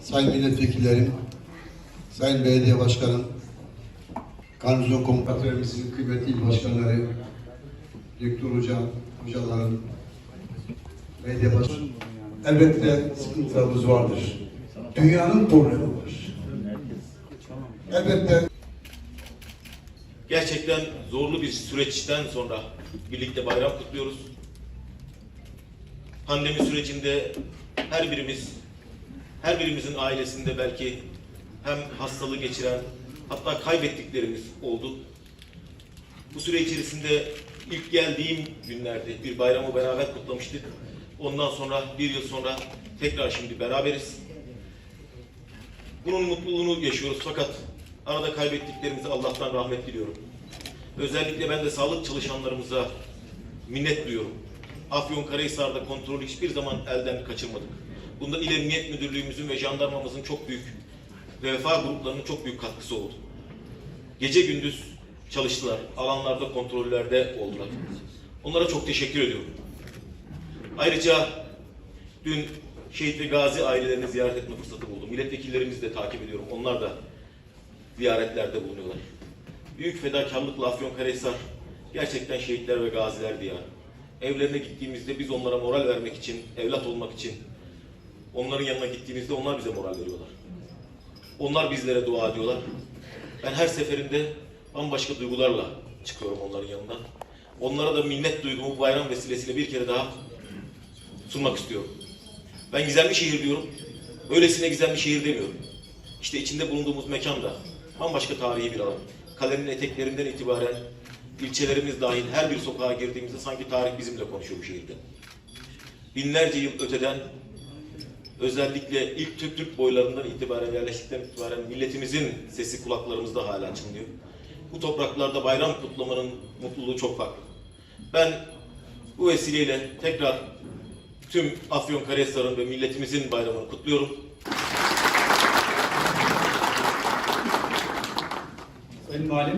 sayın milletvekillerim, sayın belediye başkanım, garnizon komutanlarımızın kıymetli il başkanları, direktör hocam, hocalarım, belediye başkanı. Elbette sıkıntılarımız vardır. Dünyanın problemi var. Elbette Gerçekten zorlu bir süreçten sonra birlikte bayram kutluyoruz. Pandemi sürecinde her birimiz, her birimizin ailesinde belki hem hastalığı geçiren, hatta kaybettiklerimiz oldu. Bu süre içerisinde ilk geldiğim günlerde bir bayramı beraber kutlamıştık. Ondan sonra bir yıl sonra tekrar şimdi beraberiz. Bunun mutluluğunu yaşıyoruz fakat arada kaybettiklerimize Allah'tan rahmet diliyorum. Özellikle ben de sağlık çalışanlarımıza minnet duyuyorum. Afyonkarahisar'da kontrolü hiçbir zaman elden kaçırmadık. Bunda İl Emniyet Müdürlüğümüzün ve jandarmamızın çok büyük ve vefa gruplarının çok büyük katkısı oldu. Gece gündüz çalıştılar. Alanlarda kontrollerde oldular. Onlara çok teşekkür ediyorum. Ayrıca dün şehit ve gazi ailelerini ziyaret etme fırsatı buldum. Milletvekillerimizi de takip ediyorum. Onlar da ziyaretlerde bulunuyorlar. Büyük fedakarlıkla Afyonkarahisar gerçekten şehitler ve gaziler diyarı. Evlerine gittiğimizde biz onlara moral vermek için, evlat olmak için onların yanına gittiğimizde onlar bize moral veriyorlar. Onlar bizlere dua ediyorlar. Ben her seferinde bambaşka duygularla çıkıyorum onların yanından. Onlara da minnet duygumu bayram vesilesiyle bir kere daha sunmak istiyorum. Ben gizemli şehir diyorum. Öylesine gizemli şehir demiyorum. İşte içinde bulunduğumuz mekan da bambaşka tarihi bir alan. Kalenin eteklerinden itibaren ilçelerimiz dahil her bir sokağa girdiğimizde sanki tarih bizimle konuşuyor bu şehirde. Binlerce yıl öteden özellikle ilk Türk Türk boylarından itibaren yerleştikten itibaren milletimizin sesi kulaklarımızda hala çınlıyor. Bu topraklarda bayram kutlamanın mutluluğu çok farklı. Ben bu vesileyle tekrar tüm Afyonkarahisar'ın ve milletimizin bayramını kutluyorum. Sayın Valim.